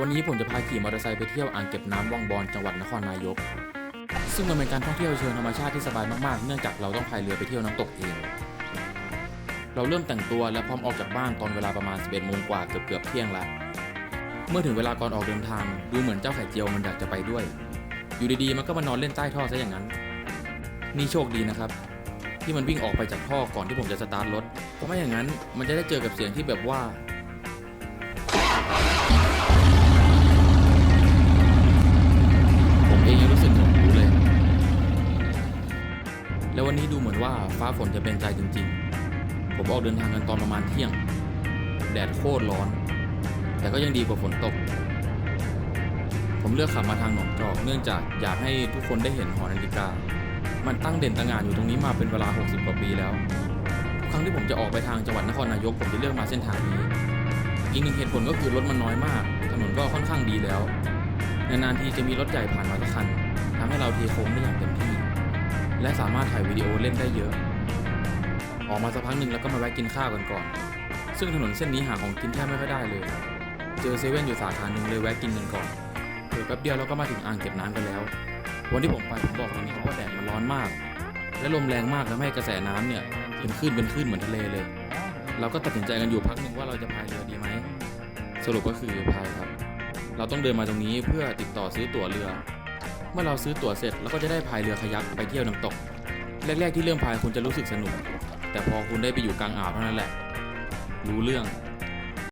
วันนี้ผมจะพาขี่มอเตอร์ไซค์ไปเที่ยวอ่างเก็บน้ำวังบอนจังหวัดนครนายก ซึ่งมันเป็นการท่องเที่ยวเชิงธรรมชาติที่สบายมากๆ เนื่องจากเราต้องพายเรือไปเที่ยวน้ำตกเอง เราเริ่มแต่งตัวและพร้อมออกจากบ้านตอนเวลาประมาณ 11โมงกว่าเกือบเกือบเที่ยงแล้วเมื่อถึงเวลาก่อนออกเดินทาง ดูเหมือนเจ้าไข่เจียวมันอยากจะไปด้วย อยู่ดีๆมันก็มานอนเล่นใต้ท่อซะอย่างนั้น นี่โชคดีนะครับ ที่มันวิ่งออกไปจากท่อก่อนที่ผมจะสตาร์ทรถเพราะไม่อย่างนั้นมันจะได้เจอกับเสียงที่แบบว่า แล้ววันนี้ดูเหมือนว่าฟ้าฝนจะเป็นใจจริงๆ ผมออกเดินทางกันตอนประมาณเที่ยง แดดโคตรร้อน แต่ก็ยังดีกว่าฝนตก ผมเลือกขับมาทางหนองจอกเนื่องจากอยากให้ทุกคนได้เห็นหอนาฬิกา มันตั้งเด่นตั้งงานอยู่ตรงนี้มาเป็นเวลา 60 กว่าปีแล้วทุกครั้งที่ผมจะออกไปทางจังหวัดนครนายกผมจะเลือกมาเส้นทางนี้ อีกหนึ่งเหตุผลก็คือรถมันน้อยมาก ถนนก็ค่อนข้างดีแล้ว นานๆทีจะมีรถใหญ่ผ่านมาสักคันทำให้เราเทโค้งได้อย่างเต็มที่ และสามารถถ่ายวิดีโอเล่นได้เยอะ ออกมาสักพักหนึ่งแล้วก็มาแวะกินข้าวกันก่อน ซึ่งถนนเส้นนี้หาของกินแทบไม่ค่อยได้เลย เจอเซเว่นอยู่สาขาหนึ่งเลยแวะกินกันก่อนเดี๋ยวแป๊บเดียวเราก็มาถึงอ่างเก็บน้ำกันแล้ว วันที่ผมไปผมบอกเลยนะครับว่าแดดมันร้อนมาก และลมแรงมากทำให้กระแสน้ำเนี่ยเป็นคลื่นเป็นคลื่นเหมือนทะเลเลย เราก็ตัดสินใจกันอยู่พักหนึ่งว่าเราจะพายเรือดีไหม สรุปก็คือพายครับ เราต้องเดินมาตรงนี้เพื่อติดต่อซื้อตั๋วเรือ เมื่อเราซื้อตั๋วเสร็จเราก็จะได้พายเรือขยักไปเที่ยวน้ำตก แรก ๆ ที่เริ่มพายคุณจะรู้สึกสนุก แต่พอคุณได้ไปอยู่กลางอ่าวเท่านั้นแหละ รู้เรื่อง